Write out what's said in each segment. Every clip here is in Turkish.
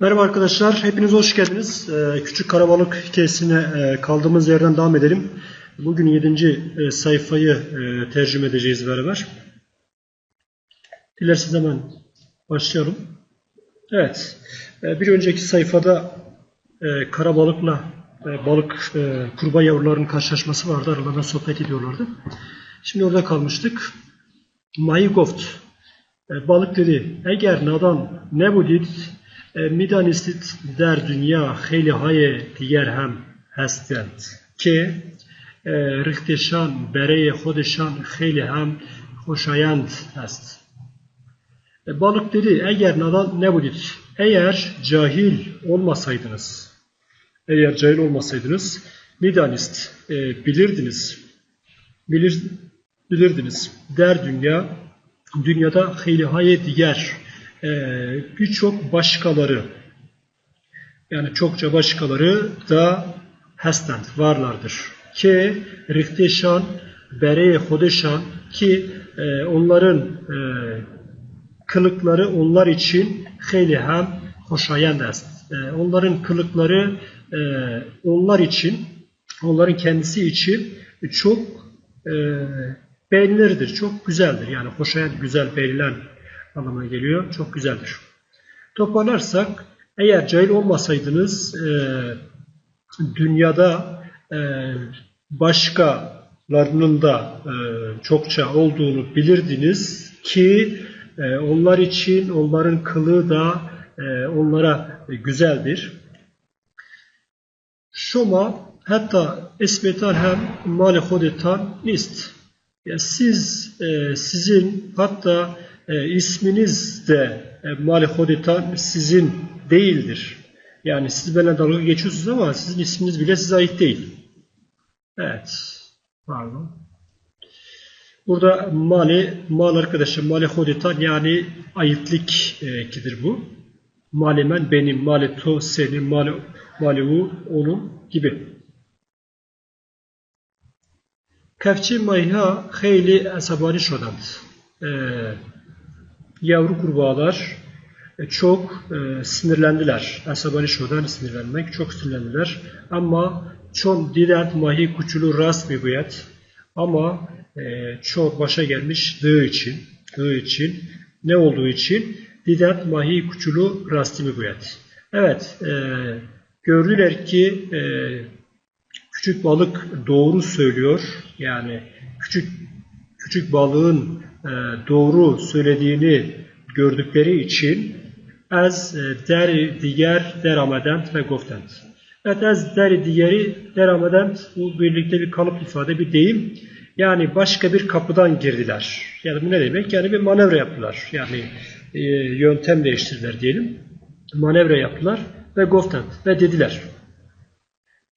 Merhaba arkadaşlar, hepiniz hoş geldiniz. Ee, Küçük Karabalık hikayesine e, kaldığımız yerden devam edelim. Bugün 7. sayfayı e, tercüme edeceğiz beraber. Dilerseniz hemen başlayalım. Evet, e, bir önceki sayfada e, karabalıkla e, balık e, kurbağa yavrularının karşılaşması vardı. Aralarında sohbet ediyorlardı. Şimdi orada kalmıştık. Mayi goft. E, Balık dedi, eğer nadan ne budit میدانستید در دنیا خیلی های دیگر هم هستند که رختشان برای خودشان خیلی هم خوشایند است. Balık dedi eğer nadan ne budit? Eğer cahil olmasaydınız, eğer cahil olmasaydınız, midanist, e, bilirdiniz, bilir, bilirdiniz. Der dünya, dünyada hayli haye diğer, e, birçok başkaları yani çokça başkaları da hastend varlardır. Ki rihteşan bereye hodeşan ki e, onların e, kılıkları onlar için hayli hem hoşayend est. E, onların kılıkları e, onlar için onların kendisi için çok e, beğenilirdir. Çok güzeldir. Yani hoşayend güzel beğenilen anlamına geliyor. Çok güzeldir. Toparlarsak eğer cahil olmasaydınız e, dünyada e, başkalarının da e, çokça olduğunu bilirdiniz ki e, onlar için onların kılığı da e, onlara güzeldir. Şoma hatta esmetan hem male hodetan ist. Yani siz e, sizin hatta e, isminiz de e, Malihoditan sizin değildir. Yani siz benimle dalga geçiyorsunuz ama sizin isminiz bile size ait değil. Evet. Pardon. Burada mali, mal arkadaşlar mali hoditan yani ayıtlik e, kidir bu. Malimen benim, mali to senin, mali, mali u onun gibi. Kefçi mayha hayli asabani şodand. Ee, yavru kurbağalar e, çok e, sinirlendiler. Asabani şodan sinirlenmek çok sinirlendiler. Ama çok dident mahi kuçulu rast mibuyet. Ama e, çok başa gelmiş dığı için, dığı için, ne olduğu için dident mahi kuçulu rasti mibuyet. Evet, e, gördüler ki e, küçük balık doğru söylüyor. Yani küçük küçük balığın doğru söylediğini gördükleri için az e, der diğer deramedent ve goftent. Evet az der diğeri deramedent bu birlikte bir kalıp ifade bir deyim. Yani başka bir kapıdan girdiler. Yani bu ne demek? Yani bir manevra yaptılar. Yani e, yöntem değiştirdiler diyelim. Manevra yaptılar ve goftent ve dediler.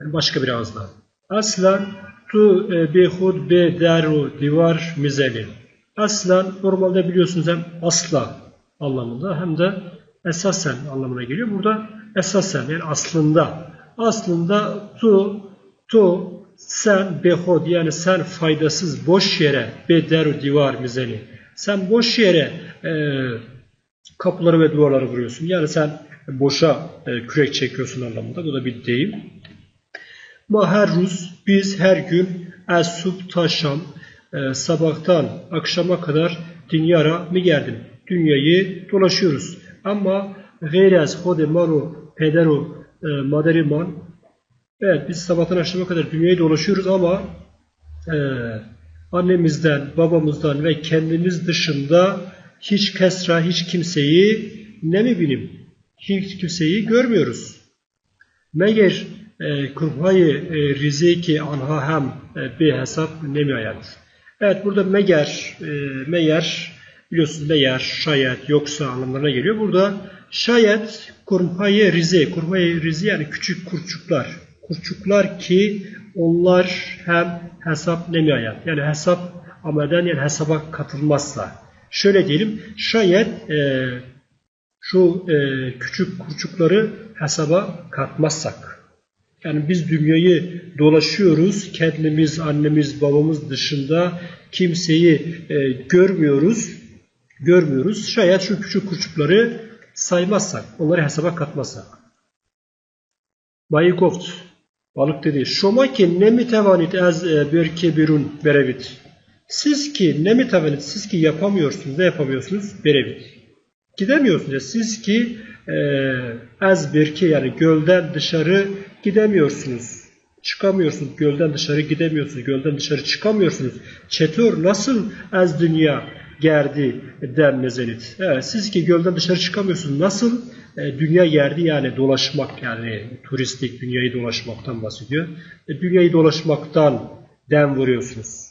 Yani başka bir ağızdan. Aslan tu behud be daru divar mizeli. Aslan normalde biliyorsunuz hem asla anlamında hem de esasen anlamına geliyor. Burada esasen yani aslında. Aslında tu tu sen behod yani sen faydasız boş yere bederu divar mizeli. Sen boş yere e, kapıları ve duvarları vuruyorsun. Yani sen boşa e, kürek çekiyorsun anlamında. Bu da bir deyim. Ma her ruz biz her gün es sub taşam e, sabahtan akşama kadar dünyara mı geldim? Dünyayı dolaşıyoruz. Ama gayrez hode maru pederu e, maderiman Evet biz sabahtan akşama kadar dünyayı dolaşıyoruz ama e, annemizden, babamızdan ve kendimiz dışında hiç kesra, hiç kimseyi ne mi bilim? Hiç kimseyi görmüyoruz. Meğer e, kurbayı e, riziki anha hem e, bir hesap ne mi ayet? Evet burada meğer, e, meğer biliyorsunuz meğer, şayet, yoksa anlamlarına geliyor. Burada şayet kurmayı rize, kurmayı rize yani küçük kurçuklar. Kurçuklar ki onlar hem hesap ne mi ayet? Yani hesap ameden yani hesaba katılmazsa. Şöyle diyelim, şayet e, şu e, küçük kurçukları hesaba katmazsak. Yani biz dünyayı dolaşıyoruz, kendimiz, annemiz, babamız dışında kimseyi e, görmüyoruz, görmüyoruz. Şayet şu küçük kurçukları saymazsak, onları hesaba katmazsak. Bayı goft. Balık dedi. Şoma ki ne mütevanit ez e, bir kebirun berevit. Siz ki ne mütevanit, siz ki yapamıyorsunuz, ne yapamıyorsunuz? Berevit. Gidemiyorsunuz. Siz ki e, ez bir yani gölden dışarı gidemiyorsunuz. Çıkamıyorsunuz. Gölden dışarı gidemiyorsunuz. Gölden dışarı çıkamıyorsunuz. Çetor nasıl ez dünya gerdi der mezenit. Evet, siz ki gölden dışarı çıkamıyorsunuz. Nasıl e, dünya yerdi yani dolaşmak yani turistik dünyayı dolaşmaktan bahsediyor. E, dünyayı dolaşmaktan dem vuruyorsunuz.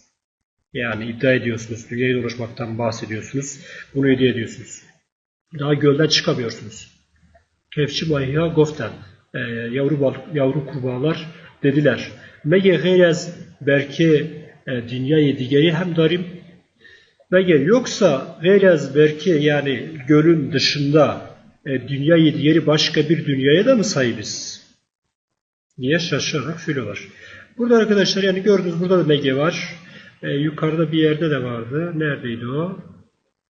Yani iddia ediyorsunuz. Dünyayı dolaşmaktan bahsediyorsunuz. Bunu iddia ediyorsunuz. Daha gölden çıkamıyorsunuz. Kefçi mayha goften. E, yavru balık, yavru kurbağalar dediler. Mege gayrez belki e, dünyayı digeri hem darim Mege yoksa gayrez belki yani gölün dışında e, dünyayı diğeri başka bir dünyaya da mı sahibiz? diye şaşırarak söylüyorlar. Burada arkadaşlar yani gördünüz burada da mege var. E, yukarıda bir yerde de vardı. Neredeydi o?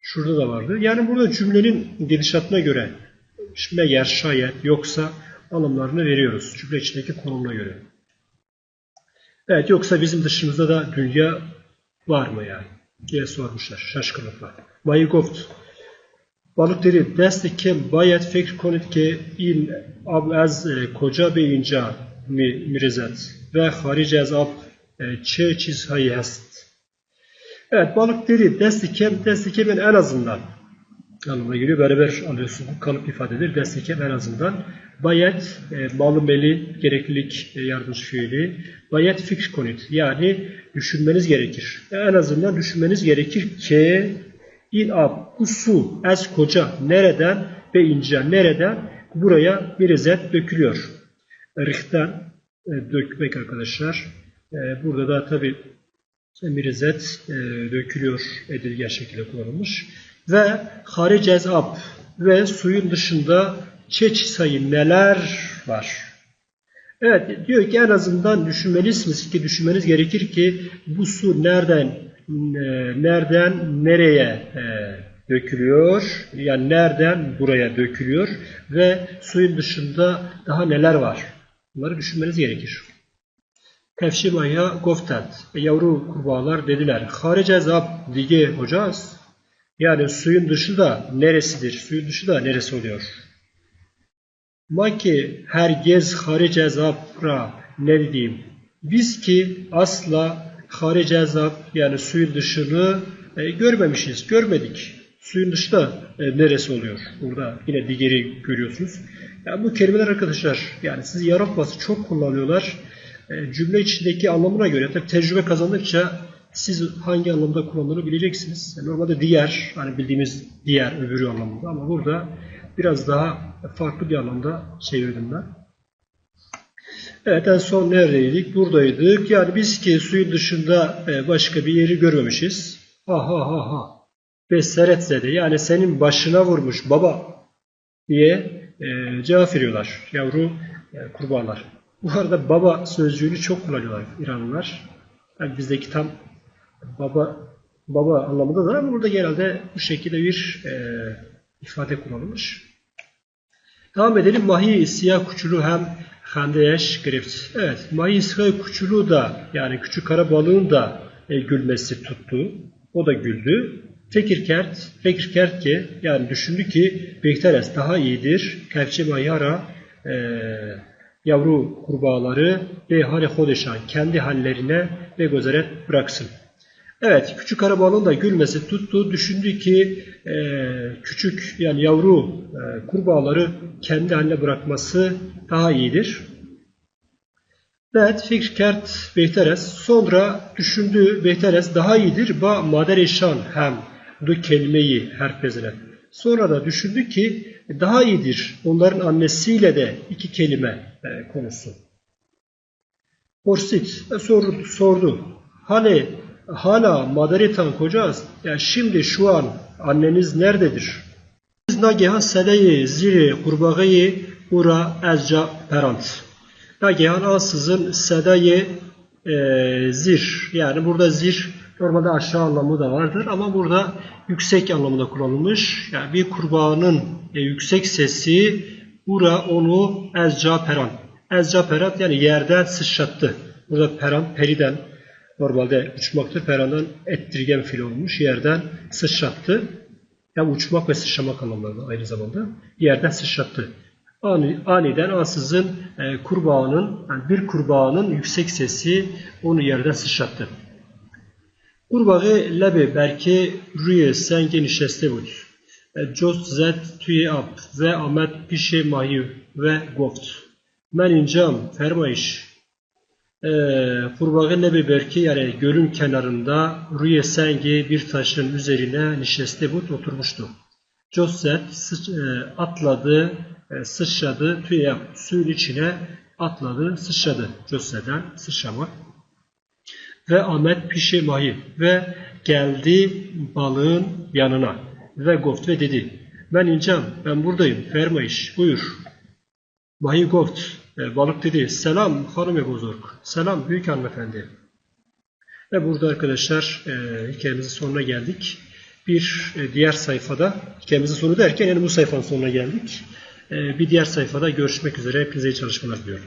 Şurada da vardı. Yani burada cümlenin gidişatına göre meğer şayet yoksa anlamlarını veriyoruz. Cümle içindeki konumuna göre. Evet yoksa bizim dışımızda da dünya var mı yani? diye sormuşlar şaşkınlıkla. Mayigoft Balık dedi desti kim bayet fikr konit ki in ab az e, koca bir inca mi mirizet ve haric az ab e, çe çiz hayı hast. Evet balık kim desti kimin en azından anlamına geliyor. Beraber alıyorsun. Kalıp ifadedir. Destekem en azından. Bayet, e, malı meli, gereklilik e, yardımcı fiili. Bayet fikr konut. Yani düşünmeniz gerekir. E, en azından düşünmeniz gerekir ki in ab, bu su, ez koca, nereden ve ince, nereden buraya bir zet dökülüyor. Rihten e, dökmek arkadaşlar. E, burada da tabi mirizet e, dökülüyor edilgen şekilde kullanılmış ve haricez ab ve suyun dışında çeç sayı neler var? Evet diyor ki en azından düşünmelisiniz ki düşünmeniz gerekir ki bu su nereden e, nereden nereye e, dökülüyor? Yani nereden buraya dökülüyor ve suyun dışında daha neler var? Bunları düşünmeniz gerekir. Kevşimaya goftent. Yavru kurbağalar dediler. Haricez ab dige hocaz. Yani suyun dışı da neresidir? Suyun dışı da neresi oluyor? Maki hergez haric azapra ne dediğim? Biz ki asla haric azap yani suyun dışını e, görmemişiz, görmedik. Suyun dışı da e, neresi oluyor? Burada yine digeri görüyorsunuz. Yani bu kelimeler arkadaşlar yani sizi yaratması çok kullanıyorlar. E, cümle içindeki anlamına göre tabi tecrübe kazandıkça siz hangi anlamda kullanıldığını bileceksiniz. Normalde diğer, hani bildiğimiz diğer öbürü anlamında ama burada biraz daha farklı bir anlamda çevirdim ben. Evet en son neredeydik? Buradaydık. Yani biz ki suyun dışında e, başka bir yeri görmemişiz. Ha ha ha ha. Ve seretsede yani senin başına vurmuş baba diye e, cevap veriyorlar. Yavru e, kurbanlar. Bu arada baba sözcüğünü çok kullanıyorlar İranlılar. Yani bizdeki tam baba baba anlamında da ama burada genelde bu şekilde bir e, ifade kullanılmış. Devam edelim. Mahi siyah kuçulu hem handeyeş grift. Evet. Mahi siyah kuçulu da yani küçük kara balığın da e, gülmesi tuttu. O da güldü. Fekirkert, Fekirkert ki yani düşündü ki Bekteres daha iyidir. Kevçe Mayara e, yavru kurbağaları ve hale hodeşan kendi hallerine ve gözeret bıraksın. Evet, küçük arabanın da gülmesi tuttu. Düşündü ki e, küçük yani yavru e, kurbağaları kendi haline bırakması daha iyidir. Evet, fikrkert Beyteres. Sonra düşündü Beyteres daha iyidir. Ba madereşan hem du kelimeyi herkesine. Sonra da düşündü ki daha iyidir. Onların annesiyle de iki kelime e, konusu. Porsit e, sordu, sordu. Hani hala madaritan kocaz. Yani şimdi şu an anneniz nerededir? Biz nagehan sedeyi ziri kurbağayı ura ezca perant. Nagehan ansızın sedeyi e, zir. Yani burada zir Normalde aşağı anlamı da vardır ama burada yüksek anlamında kullanılmış. Yani bir kurbağanın e, yüksek sesi bura onu ezca peran. Ezca peran yani yerden sıçrattı. Burada peran periden Normalde uçmaktır. Ferandan ettirgen fil olmuş. Yerden sıçrattı. Yani uçmak ve sıçramak anlamlarında aynı zamanda. Yerden sıçrattı. Aniden ansızın e, kurbağanın, yani bir kurbağanın yüksek sesi onu yerden sıçrattı. Kurbağı lebe belki rüye sen genişeste bud. E, Cost zet tüye ap ve amet pişe mahiv ve goft. Men incam fermayış ee, kurbağa Nebi Berki yani gölün kenarında Rüye Sengi bir taşın üzerine nişestebut oturmuştu. Joseph sıç, e, atladı, e, sıçradı, tüye suyun içine atladı, sıçradı. Joseph'den sıçramak ve Ahmet pişi mahi ve geldi balığın yanına ve goft ve dedi ben incem ben buradayım fermayış buyur mahi goft e, balık dedi selam hanım bozorg selam büyük hanımefendi. Ve burada arkadaşlar e, hikayemizin sonuna geldik. Bir e, diğer sayfada hikayemizin sonu derken yani bu sayfanın sonuna geldik. E, bir diğer sayfada görüşmek üzere. Hepinize iyi çalışmalar diliyorum